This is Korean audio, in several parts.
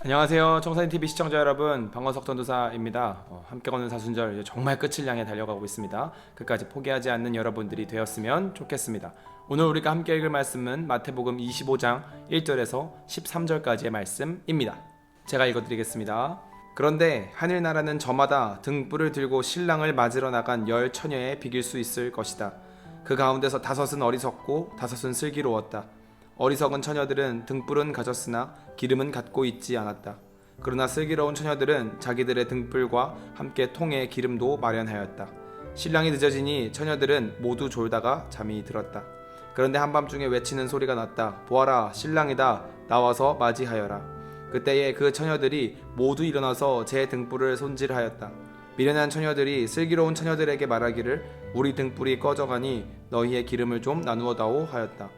안녕하세요. 청사인 TV 시청자 여러분, 방원석 전도사입니다. 어, 함께 걷는 사순절 정말 끝을 향해 달려가고 있습니다. 끝까지 포기하지 않는 여러분들이 되었으면 좋겠습니다. 오늘 우리가 함께 읽을 말씀은 마태복음 25장 1절에서 13절까지의 말씀입니다. 제가 읽어드리겠습니다. 그런데 하늘나라는 저마다 등불을 들고 신랑을 맞으러 나간 열 처녀에 비길 수 있을 것이다. 그 가운데서 다섯은 어리석고 다섯은 슬기로웠다. 어리석은 처녀들은 등불은 가졌으나 기름은 갖고 있지 않았다. 그러나 슬기로운 처녀들은 자기들의 등불과 함께 통에 기름도 마련하였다. 신랑이 늦어지니 처녀들은 모두 졸다가 잠이 들었다. 그런데 한밤중에 외치는 소리가 났다. 보아라, 신랑이다. 나와서 맞이하여라. 그때에 그 처녀들이 모두 일어나서 제 등불을 손질하였다. 미련한 처녀들이 슬기로운 처녀들에게 말하기를 우리 등불이 꺼져가니 너희의 기름을 좀 나누어다오 하였다.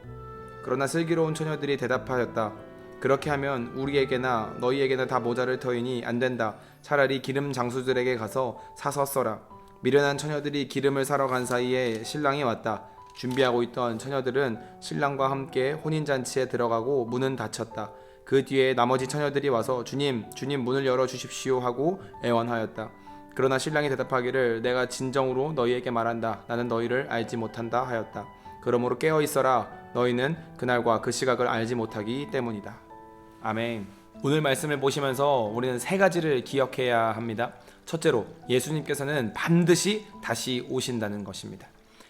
그러나 슬기로운 처녀들이 대답하였다. 그렇게 하면 우리에게나 너희에게나 다 모자를 터이니 안 된다. 차라리 기름 장수들에게 가서 사서 써라. 미련한 처녀들이 기름을 사러 간 사이에 신랑이 왔다. 준비하고 있던 처녀들은 신랑과 함께 혼인잔치에 들어가고 문은 닫혔다. 그 뒤에 나머지 처녀들이 와서 주님, 주님 문을 열어 주십시오 하고 애원하였다. 그러나 신랑이 대답하기를 내가 진정으로 너희에게 말한다. 나는 너희를 알지 못한다 하였다. 그러므로 깨어 있어라. 너희는 그날과 그 시각을 알지 못하기 때문이다. 아멘. 오늘 말씀을 보시면서 우리는 세 가지를 기억해야 합니다. 첫째로 예수님께서는 반드시 다시 오신다는 것입니다.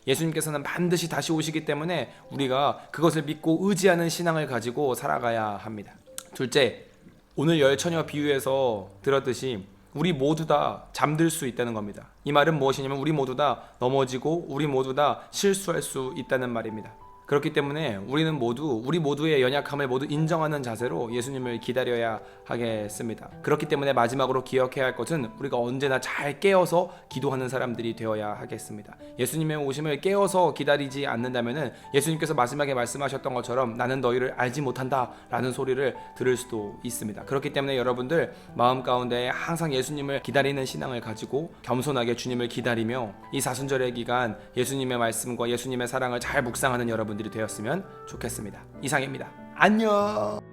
예수님께서는 반드시 다시 오시기 때문에 우리가 그것을 믿고 의지하는 신앙을 가지고 살아가야 합니다. 둘째, 오늘 열 처녀 비유에서 들었듯이 우리 모두 다 잠들 수 있다는 겁니다. 이 말은 무엇이냐면 우리 모두 다 넘어지고 우리 모두 다 실수할 수 있다는 말입니다. 그렇기 때문에 우리는 모두 우리 모두의 연약함을 모두 인정하는 자세로 예수님을 기다려야 하겠습니다. 그렇기 때문에 마지막으로 기억해야 할 것은 우리가 언제나 잘 깨어서 기도하는 사람들이 되어야 하겠습니다. 예수님의 오심을 깨어서 기다리지 않는다면은 예수님께서 마지막에 말씀하셨던 것처럼 나는 너희를 알지 못한다라는 소리를 들을 수도 있습니다. 그렇기 때문에 여러분들 마음 가운데 항상 예수님을 기다리는 신앙을 가지고 겸손하게 주님을 기다리며 이 사순절의 기간 예수님의 말씀과 예수님의 사랑을 잘 묵상하는 여러분들이 되었으면 좋겠습니다. 이상입니다. 안녕.